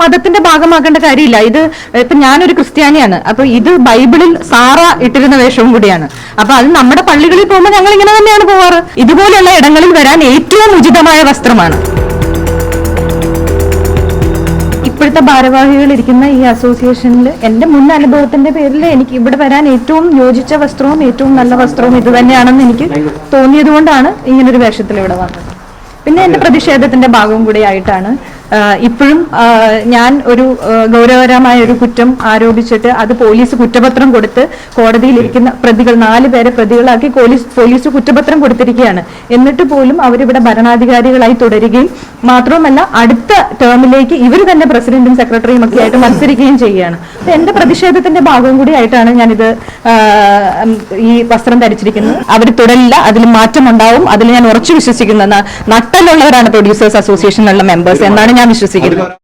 മതത്തിന്റെ ഭാഗമാക്കേണ്ട കാര്യമില്ല. ഇത് ഇപ്പൊ ഞാനൊരു ക്രിസ്ത്യാനിയാണ്. അപ്പൊ ഇത് ബൈബിളിൽ സാറ ഇട്ടിരുന്ന വേഷവും കൂടിയാണ്. അപ്പൊ അത് നമ്മുടെ പള്ളികളിൽ പോകുമ്പോൾ ഞങ്ങൾ ഇങ്ങനെ തന്നെയാണ് പോവാറ്. ഇതുപോലെയുള്ള ഇടങ്ങളിൽ വരാൻ ഏറ്റവും ഉചിതമായ വസ്ത്രമാണ്. ഇപ്പോഴത്തെ ഭാരവാഹികൾ ഇരിക്കുന്ന ഈ അസോസിയേഷനിൽ എന്റെ മുൻ അനുഭവത്തിന്റെ പേരിൽ എനിക്ക് ഇവിടെ വരാൻ ഏറ്റവും യോജിച്ച വസ്ത്രവും ഏറ്റവും നല്ല വസ്ത്രവും ഇത് തന്നെയാണെന്ന് എനിക്ക് തോന്നിയത് കൊണ്ടാണ് ഇങ്ങനൊരു വേഷത്തിൽ ഇവിടെ വന്നത്. പിന്നെ എന്റെ പ്രതിഷേധത്തിന്റെ ഭാഗവും കൂടി ആയിട്ടാണ് ഇപ്പോഴും ഞാൻ ഒരു ഗൗരവകരമായ ഒരു കുറ്റം ആരോപിച്ചിട്ട് അത് പോലീസ് കുറ്റപത്രം കൊടുത്ത് കോടതിയിലിരിക്കുന്ന പ്രതികൾ നാല് പേരെ പ്രതികളാക്കി പോലീസ് പോലീസ് കുറ്റപത്രം കൊടുത്തിരിക്കുകയാണ്. എന്നിട്ട് പോലും അവരിവിടെ ഭരണാധികാരികളായി തുടരുകയും മാത്രവുമല്ല അടുത്ത ടേമിലേക്ക് ഇവർ തന്നെ പ്രസിഡന്റും സെക്രട്ടറിയും ഒക്കെ ആയിട്ട് മത്സരിക്കുകയും ചെയ്യുകയാണ്. അപ്പൊ എന്റെ പ്രതിഷേധത്തിന്റെ ഭാഗം കൂടി ആയിട്ടാണ് ഞാനിത് ഈ വസ്ത്രം ധരിച്ചിരിക്കുന്നത്. അവർ തുടരില്ല അതിൽ മാറ്റമുണ്ടാവും. അതിൽ ഞാൻ ഉറച്ചു വിശ്വസിക്കുന്ന. നട്ടലുള്ളവരാണ് പ്രൊഡ്യൂസേഴ്സ് അസോസിയേഷനിലുള്ള മെമ്പേഴ്സ് എന്നാണ് ഞാൻ വിശ്വസിക്കുന്നത്